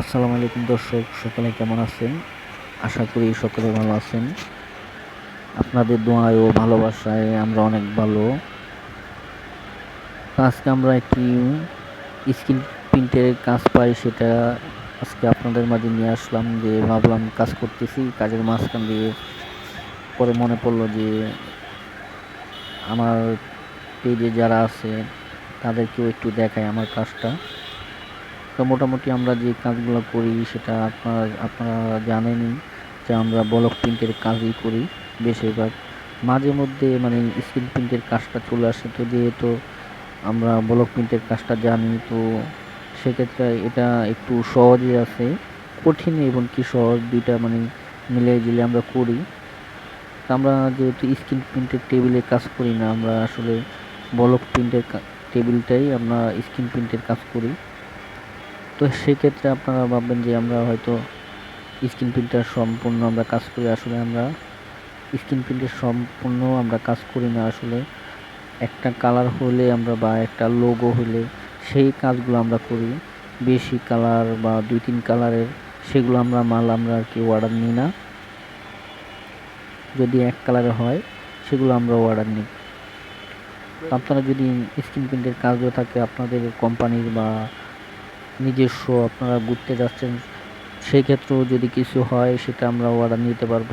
আসসালামু আলাইকুম দর্শক, সকলে কেমন আছেন? আশা করি সকলে ভালো আছেন। আপনাদের দোয়ায় ও ভালোবাসায় আমরা অনেক ভালো। আজকে আমরা একটি স্ক্রিন প্রিন্টের কাজ পাই, সেটা আজকে আপনাদের মাঝে নিয়ে আসলাম, যে ভাবলাম কাজ করতেছি, কাজের মাঝখান দিয়ে পরে মনে পড়ল যে আমার পেজে যারা আছে, তাদেরকেও একটু দেখায় আমার কাজটা। তো মোটামুটি আমরা যে কাজগুলো করি সেটা আপনার, আপনারা জানেনই যে আমরা ব্লক প্রিন্টের কাজই করি বেশিরভাগ। মাঝে মধ্যে মানে স্ক্রিন প্রিন্টের কাজটা চলে আসে তো যেহেতু আমরা ব্লক প্রিন্টের কাজটা জানি তো সেক্ষেত্রে এটা একটু সহজই আছে। কঠিন এবং কি সহজ দুইটা মানে মিলে দিলে আমরা করি। আমরা যেহেতু স্ক্রিন প্রিন্টের টেবিলে কাজ করি না, আমরা আসলে ব্লক প্রিন্টের টেবিলটাই আমরা স্ক্রিন প্রিন্টের কাজ করি। তো সেক্ষেত্রে আপনারা ভাববেন যে আমরা হয়তো স্ক্রিন প্রিন্টার সম্পূর্ণ আমরা কাজ করি আসলে আমরা। স্ক্রিন প্রিন্টের সম্পূর্ণ আমরা কাজ করি না আসলে। একটা কালার হলে আমরা বা একটা লোগো হলে সেই কাজগুলো আমরা করি। বেশি কালার বা দুই তিন কালারের সেগুলো আমরা মাল আমরা আর কি অর্ডার নিই না। যদি এক কালারে হয়, সেগুলো আমরা অর্ডার নিই। আপনারা যদি স্ক্রিন প্রিন্টের কাজও থাকে আপনাদের কোম্পানির বা নিজস্ব আপনারা ঘুরতে যাচ্ছেন সেই ক্ষেত্রেও যদি কিছু হয় সেটা আমরা অর্ডার নিতে পারব।